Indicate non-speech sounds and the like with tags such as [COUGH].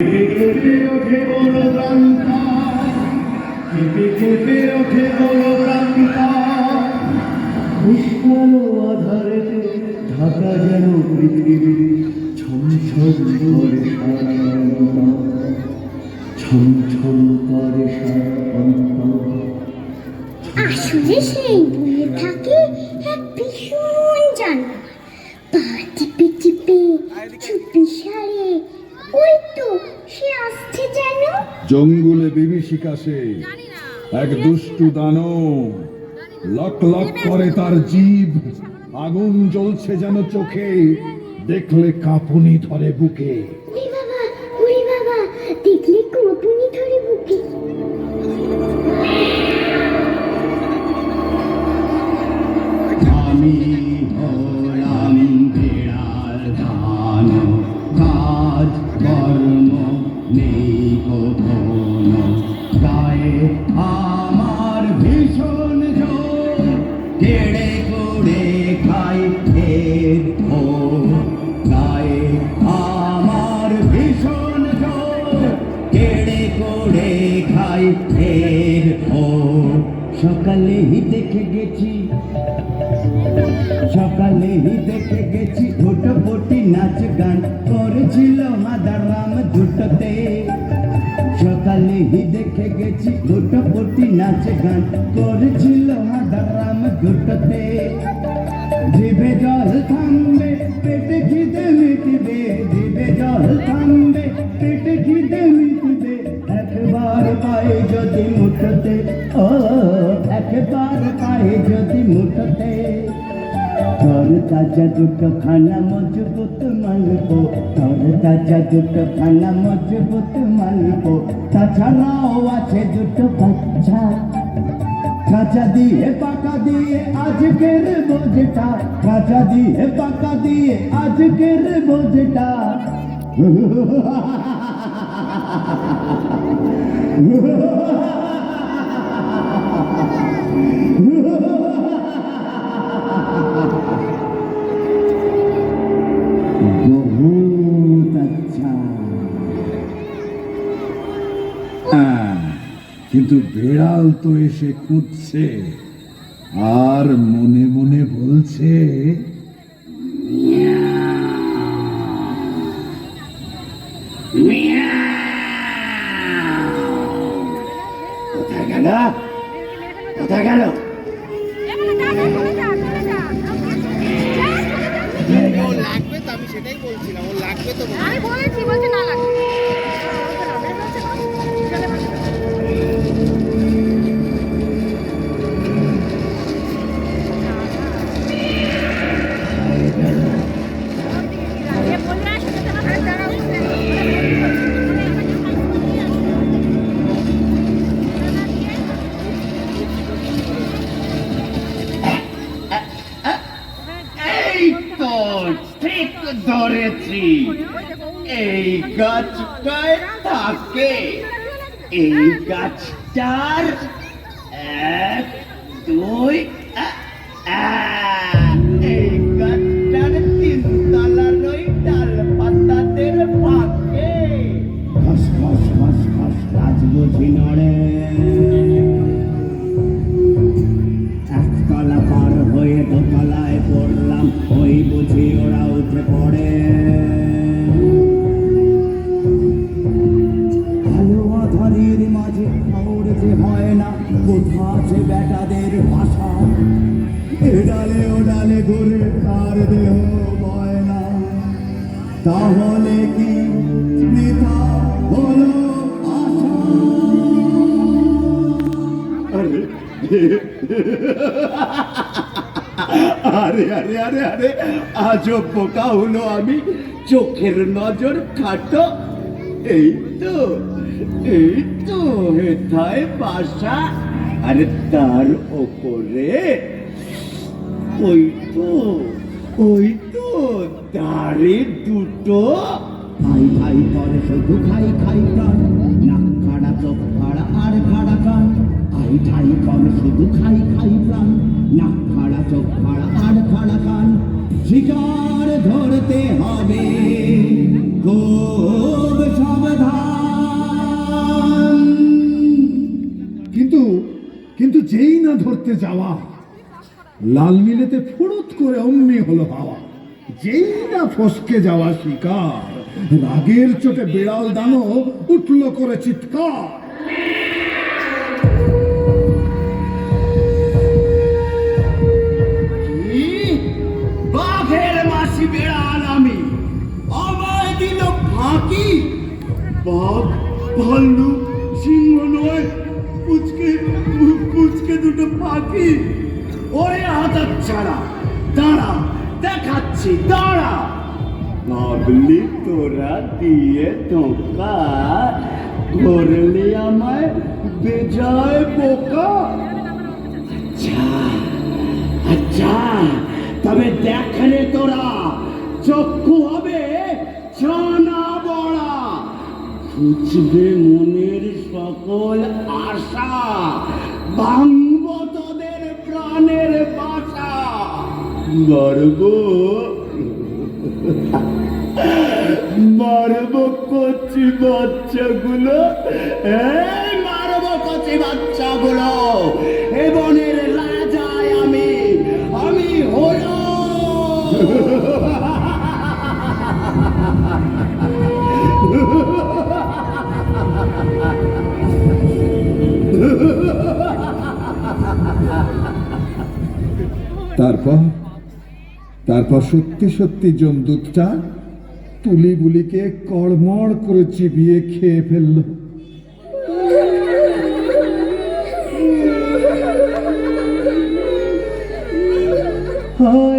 কেঁপে ঢাকা যেন পৃথিবী ছমছম করে ছমছম করে আসলে সেই বইয়ে থাকে এক ভীষণ জানোয়ার। পা টিপে টিপে চুপি সারে ওই তো সে আসছে যেন জঙ্গলে বিভীষিকাশে এক দুষ্টু দানব। লক লক করে তার জীব। আগুন জ্বলছে যেন চোখে। দেখলে কাঁপুনি ধরে বুকে। ওরে বাবা ওরে বাবা দেখলে কপুনি ধরে বুকে। আমি কেড়ে করে খাই ও গায়ে আমার ভীষণ কেড়ে করে খাই ও সকালেই দেখে গেছি সকালেই দেখে গেছি ফুটফুটি নাচ গান করেছিল মাদারাম দুটোতে সকালেই দেখে গেছি ফুটফুটি নাচ গান করেছিল মাদারাম দুটোতে জিভে জল থামবে, পেটে খিদে মিটবে, জিভে জল থামবে, পেটে খিদে মিটবে। একবার পায়ে যদি মুঠোতে, ও, একবার পায়ে যদি মুঠোতে। তোর তাজা দুটো খানা মজবুত মানবো তোর তাজা দুটো খানা মজবুত মানবো তাছাড়াও আছে দুটো বাচ্চা। কাঁচা দিয়ে পাকা দিয়ে আজকের বোঝটা কাঁচা দিয়ে পাকা দিয়ে আজকের বোঝটা। বহুত [LAUGHS] কিন্তু বেড়াল তো এসে খুঁজছে আর মনে মনে বলছে কোথায় গেল? কোথায় গেল? লাগবে তো আমি সেটাই বলছিলাম ওর লাগবে তো আমি বলেছি বলছে না লাগে ধরেছি এই গাছটায় থাকে। এই গাছটার এক দুই আ, তাহলে কি নেতা হলো আরে আরে আরে আরে আজও বোকা হলো আমি, চোখের নজর খাটো। এই তো এই তো, হেথায় বাসা। আরে, তার ওপরে, ওই তো ওই তো। দাঁড়ে দুটো। খাই খাই করে শুধু খাই খাই প্রাণ। নাক খাড়া, চোখ খাড়া, আর খাড়া কান খাই খাই করে শুধু খাই খাই প্রাণ। নাক খাড়া, চোখ খাড়া, আর খাড়া কান শিকার ধরতে হবে খুব সাবধান। কিন্তু কিন্তু যেই না ধরতে যাওয়া, লাল মিলেতে ফুরত করে অমনি হলো হাওয়া। যেই না ফসকে যাওয়া শিকার, রাগের চোটে বিড়াল দানো উঠল করে চিৎকার? বাঘের মাসি আমি আমায় দিল ফাঁকি। বাঘ, ভাল্লু, সিংহ নয়, পুচকে পুচকে দুটো পাখি ওরে হাতার ছাড়া, দাঁড়া। দেখাচ্ছি, দাঁড়া। ভাবলি তোরা দিয়ে তোকা করলি আমায় বেজায় বোকা। আচ্ছা আচ্ছা তবে দেখলে তোরা, চক্ষু হবে ছানা বড়া। খুঁজবে মনের সকল আশা, ভাঙব তোদের প্রাণের বাসা। গর্ব মারব কচি বাচ্চাগুলো। এই মারব কচি বাচ্চাগুলো। এ বনের রাজায় আমি আমি হলো তারপর? তারপর সত্যি সত্যি জমদূতটা তুলিগুলিকে কড়মড় করে চিবিয়ে খেয়ে ফেলল। হায়